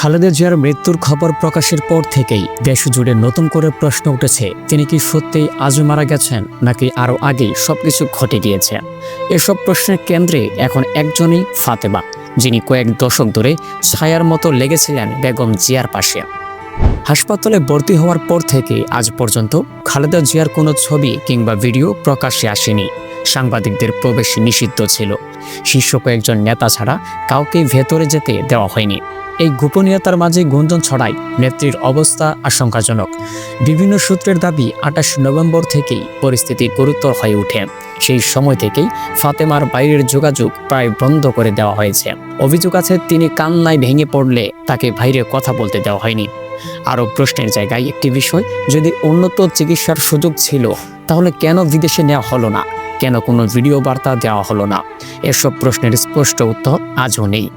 খালেদা জিয়ার মৃত্যুর খবর প্রকাশের পর থেকেই দেশ জুড়ে নতুন করে প্রশ্ন উঠেছে, তিনি কি সত্যিই আজও মারা গেছেন, নাকি আরও আগেই সবকিছু ঘটে গিয়েছে? এসব প্রশ্নের কেন্দ্রে এখন একজনই ফাতেমা, যিনি কয়েক দশক ধরে ছায়ার মতো লেগেছিলেন বেগম জিয়ার পাশে। হাসপাতালে ভর্তি হওয়ার পর থেকে আজ পর্যন্ত খালেদা জিয়ার কোনো ছবি কিংবা ভিডিও প্রকাশ্যে আসেনি। সাংবাদিকদের প্রবেশ নিষিদ্ধ ছিল। শীর্ষ কয়েকজন নেতা ছাড়া কাউকে ভেতরে যেতে দেওয়া হয়নি। এই গোপনীয়তার মাঝে গুঞ্জন ছড়ায় নেত্রীর অবস্থা আশঙ্কাজনক। বিভিন্ন সূত্রের দাবি, আঠাশ নভেম্বর থেকেই পরিস্থিতি গুরুতর হয়ে ওঠে। সেই সময় থেকেই ফাতেমার বাইরের যোগাযোগ প্রায় বন্ধ করে দেওয়া হয়েছে। অভিযোগ আছে, তিনি কান্নায় ভেঙে পড়লে তাকে বাইরে কথা বলতে দেওয়া হয়নি। আরও প্রশ্নের জায়গায় একটি বিষয়, যদি উন্নত চিকিৎসার সুযোগ ছিল, তাহলে কেন বিদেশে নেওয়া হলো না? কেন কোনো ভিডিও বার্তা দেওয়া হলো না? এসব প্রশ্নের স্পষ্ট উত্তর আজও নেই।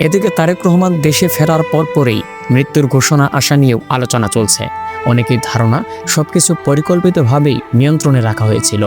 এদিকে তারেক রহমান দেশে ফেরার পরপরেই মৃত্যুর ঘোষণা আসা নিয়েও আলোচনা চলছে। অনেকের ধারণা সবকিছু পরিকল্পিতভাবেই নিয়ন্ত্রণে রাখা হয়েছিল।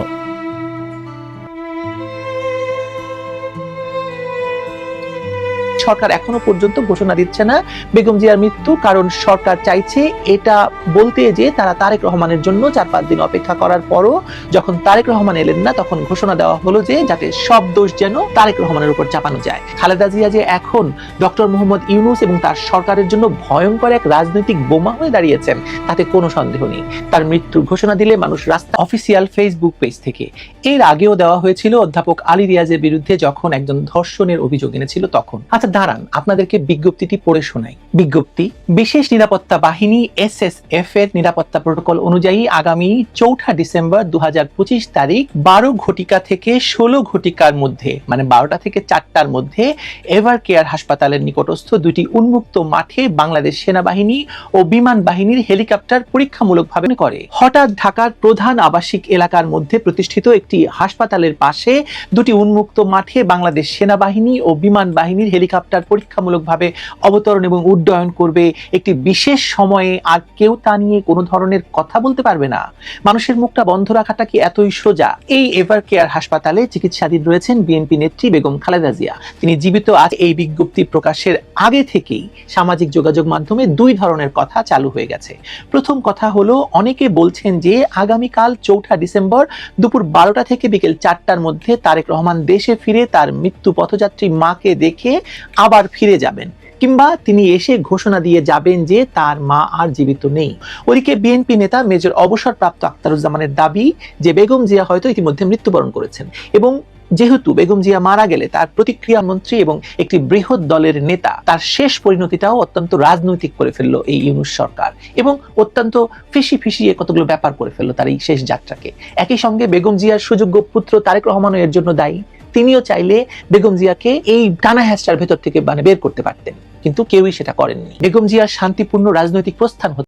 সরকার এখনও পর্যন্ত ঘোষণা দিচ্ছে না বেগম জিয়ার মৃত্যু, কারণ সরকার চাইছে এটা বলতে যে তারা তারেক রহমানের জন্য চার পাঁচ দিন অপেক্ষা করার পরও যখন তারেক রহমান এলেন না, তখন ঘোষণা দেওয়া হলো যে যাতে সব দোষ যেন তারেক রহমানের উপর চাপানো যায়। খালেদা জিয়া যে এখন ডক্টর মোহাম্মদ ইউনুস এবং তার সরকারের জন্য ভয়ঙ্কর এক রাজনৈতিক বোমা হয়ে দাঁড়িয়েছেন, তাতে কোনো সন্দেহ নেই। তার মৃত্যুর ঘোষণা দিলে মানুষ রাস্তা অফিসিয়াল ফেসবুক পেজ থেকে। এর আগেও দেওয়া হয়েছিল অধ্যাপক আলী রিয়াজের বিরুদ্ধে যখন একজন ধর্ষণের অভিযোগ এনেছিল তখন। আচ্ছা দাঁড়ান, আপনাদেরকে বিজ্ঞপ্তিটি পড়ে শোনাই। বিজ্ঞপ্তি, বিশেষ নিরাপত্তা বাহিনী এসএসএফ এর নিরাপত্তা প্রোটোকল অনুযায়ী আগামী চৌঠা ডিসেম্বর দুই হাজার পঁচিশ তারিখ বারো ঘটিকা থেকে ষোলো ঘটিকার মধ্যে মানে বারোটা থেকে চারটার মধ্যে এভার কেয়ার হাসপাতালের নিকটস্থ দুটি উন্মুক্ত মাঠে বাংলাদেশ সেনাবাহিনী ও বিমান বাহিনীর হেলিকপ্টার পরীক্ষামূলকভাবে করে। হঠাৎ ঢাকার প্রধান আবাসিক এলাকার মধ্যে প্রতিষ্ঠিত একটি হাসপাতালের পাশে দুটি উন্মুক্ত মাঠে বাংলাদেশ সেনাবাহিনী ও বিমান বাহিনীর হেলিকপ্টার পরীক্ষামূলকভাবে অবতরণ এবং উড্ডয়ন করবে। একটি বিশেষ সময়ে আর কেউ তা নিয়ে কোনো ধরনের কথা বলতে পারবে না। মানুষের মুখটা বন্ধ রাখাটা কি এতই সোজা? এই এভার কেয়ার হাসপাতালে চিকিৎসাধীন রয়েছেন বিএনপি নেত্রী বেগম খালেদা জিয়া। তিনি জীবিত আজ এই বিজ্ঞপ্তি প্রকাশের আগে থেকেই সামাজিক যোগাযোগ মাধ্যমে দুই ধরনের কথা চালু হয়ে গেছে। প্রথম কথা হলো, অনেকে বলছেন যে আগামীকাল চৌঠা ডিসেম্বর দুপুর বারোটা থেকে বিকেল চারটার মধ্যে তারেক রহমান দেশে ফিরে তার মৃত্যু পথযাত্রী মাকে দেখে আবার ফিরে যাবেন, কিংবা তিনি এসে ঘোষণা দিয়ে যাবেন যে তার মা আর জীবিত নেই। ওদিকে বিএনপি নেতা মেজর অবসরপ্রাপ্ত আক্তারুজ্জামানের দাবি যে বেগম জিয়া হয়তো ইতিমধ্যে মৃত্যুবরণ করেছেন এবং যেহেতু বেগম জিয়া মারা গেলে তার প্রতিক্রিয়া মন্ত্রী এবং একটি বৃহৎ দলের নেতা, তার শেষ পরিণতিটাও অত্যন্ত রাজনৈতিক করে ফেলল এই ইউনুস সরকার এবং অত্যন্ত ফিসি ফিসিয়ে কতগুলো ব্যাপার করে ফেলল তার এই শেষ যাত্রাকে। একই সঙ্গে বেগম জিয়ার সুযোগ্য পুত্র তারেক রহমানও এর জন্য দায়ী। তিনিও চাইলে বেগম জিয়াকে এই টানা হ্যাস্টার ভেতর থেকে মানে বের করতে পারতেন। কিন্তু কেউই সেটা করেননি। বেগম জিয়ার শান্তিপূর্ণ রাজনৈতিক প্রস্থান